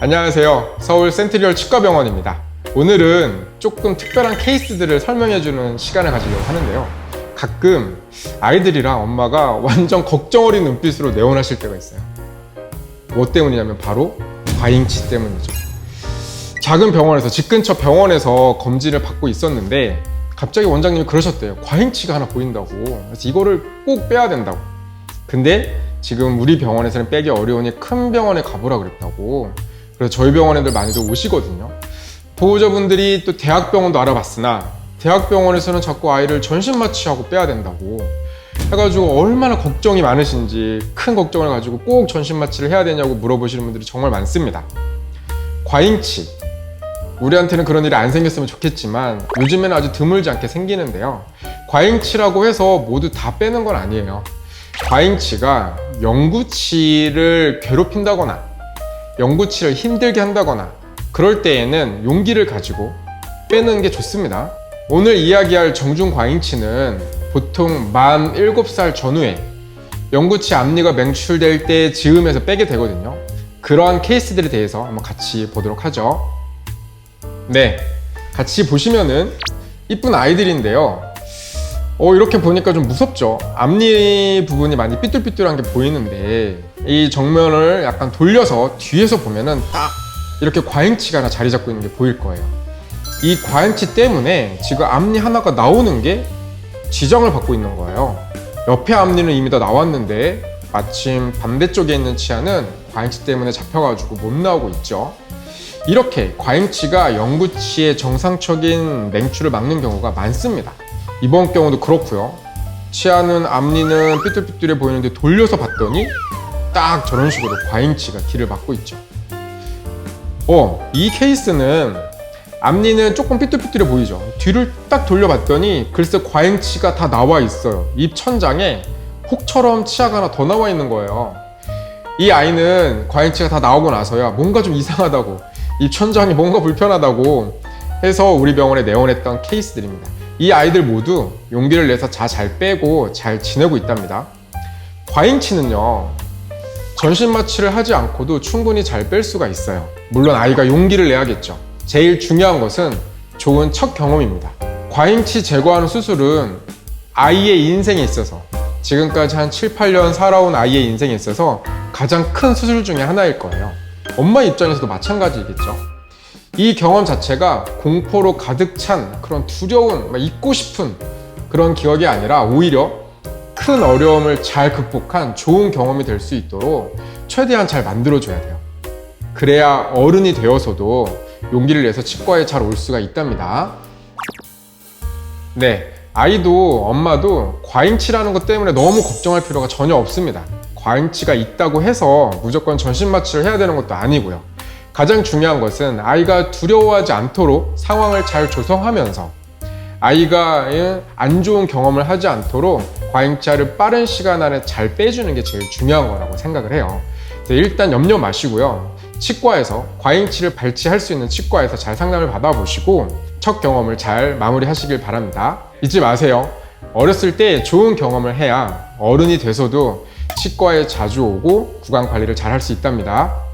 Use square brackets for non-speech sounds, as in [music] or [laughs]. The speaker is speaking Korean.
안녕하세요. 서울 센트리얼 치과병원입니다. 오늘은 조금 특별한 케이스들을 설명해주는 시간을 가지려고 하는데요. 가끔 아이들이랑 엄마가 [laughs] 완전 걱정 어린 눈빛으로 내원하실 때가 있어요. 뭐 때문이냐면 바로 과잉치 때문이죠. 작은 병원에서 집 근처 병원에서 검진을 받고 있었는데 갑자기 원장님이 그러셨대요. 과잉치가 하나 보인다고. 그래서 이거를 꼭 빼야 된다고. 근데 지금 우리 병원에서는 빼기 어려우니 큰 병원에 가보라 그랬다고. 그래서 저희 병원에들 많이들 오시거든요. 보호자분들이 또 대학병원도 알아봤으나 대학병원에서는 자꾸 아이를 전신 마취하고 빼야 된다고. 해가지고 얼마나 걱정이 많으신지 큰 걱정을 가지고 꼭 전신 마취를 해야 되냐고 물어보시는 분들이 정말 많습니다. 과잉치. 우리한테는 그런 일이 안 생겼으면 좋겠지만 요즘에는 아주 드물지 않게 생기는데요. 과잉치라고 해서 모두 다 빼는 건 아니에요. 과잉치가 영구치를 괴롭힌다거나 영구치를 힘들게 한다거나 그럴 때에는 용기를 가지고 빼는 게 좋습니다. 오늘 이야기할 정중 과잉치는 보통 만 7살 전후에 영구치 앞니가 맹출될 때 즈음에서 빼게 되거든요. 그러한 케이스들에 대해서 한번 같이 보도록 하죠. 네, 같이 보시면은 이쁜 아이들인데요. 어, 이렇게 보니까 좀 무섭죠? 앞니 부분이 많이 삐뚤삐뚤한 게 보이는데 이 정면을 약간 돌려서 뒤에서 보면은 딱 이렇게 과잉치가 하나 자리 잡고 있는 게 보일 거예요. 이 과잉치 때문에 지금 앞니 하나가 나오는 게 지정을 받고 있는 거예요. 옆에 앞니는 이미 다 나왔는데 마침 반대쪽에 있는 치아는 과잉치 때문에 잡혀가지고 못 나오고 있죠. 이렇게 과잉치가 영구치의 정상적인 맹출을 막는 경우가 많습니다. 이번 경우도 그렇고요. 치아는 앞니는 삐뚤삐뚤해 보이는데 돌려서 봤더니 딱 저런 식으로 과잉치가 길을 막고 있죠. 어, 이 케이스는 앞니는 조금 삐뚤삐뚤해 보이죠. 뒤를 딱 돌려봤더니 글쎄 과잉치가 다 나와 있어요. 입 천장에 혹처럼 치아가 하나 더 나와 있는 거예요. 이 아이는 과잉치가 다 나오고 나서야 뭔가 좀 이상하다고 입 천장이 뭔가 불편하다고 해서 우리 병원에 내원했던 케이스들입니다. 이 아이들 모두 용기를 내서 자 잘 빼고 잘 지내고 있답니다. 과잉치는요, 전신 마취를 하지 않고도 충분히 잘 뺄 수가 있어요. 물론 아이가 용기를 내야겠죠. 제일 중요한 것은 좋은 첫 경험입니다. 과잉치 제거하는 수술은 아이의 인생에 있어서 지금까지 한 7, 8년 살아온 아이의 인생에 있어서 가장 큰 수술 중에 하나일 거예요. 엄마 입장에서도 마찬가지겠죠. 이 경험 자체가 공포로 가득 찬 그런 두려운, 막 잊고 싶은 그런 기억이 아니라 오히려 큰 어려움을 잘 극복한 좋은 경험이 될 수 있도록 최대한 잘 만들어줘야 돼요. 그래야 어른이 되어서도 용기를 내서 치과에 잘 올 수가 있답니다. 네, 아이도 엄마도 과잉치라는 것 때문에 너무 걱정할 필요가 전혀 없습니다. 과잉치가 있다고 해서 무조건 전신 마취를 해야 되는 것도 아니고요. 가장 중요한 것은 아이가 두려워하지 않도록 상황을 잘 조성하면서 아이가 예, 안 좋은 경험을 하지 않도록 과잉치아를 빠른 시간 안에 잘 빼주는 게 제일 중요한 거라고 생각을 해요. 그래서 일단 염려 마시고요. 치과에서 과잉치를 발치할 수 있는 치과에서 잘 상담을 받아보시고 첫 경험을 잘 마무리하시길 바랍니다. 잊지 마세요. 어렸을 때 좋은 경험을 해야 어른이 돼서도 치과에 자주 오고 구강 관리를 잘 할 수 있답니다.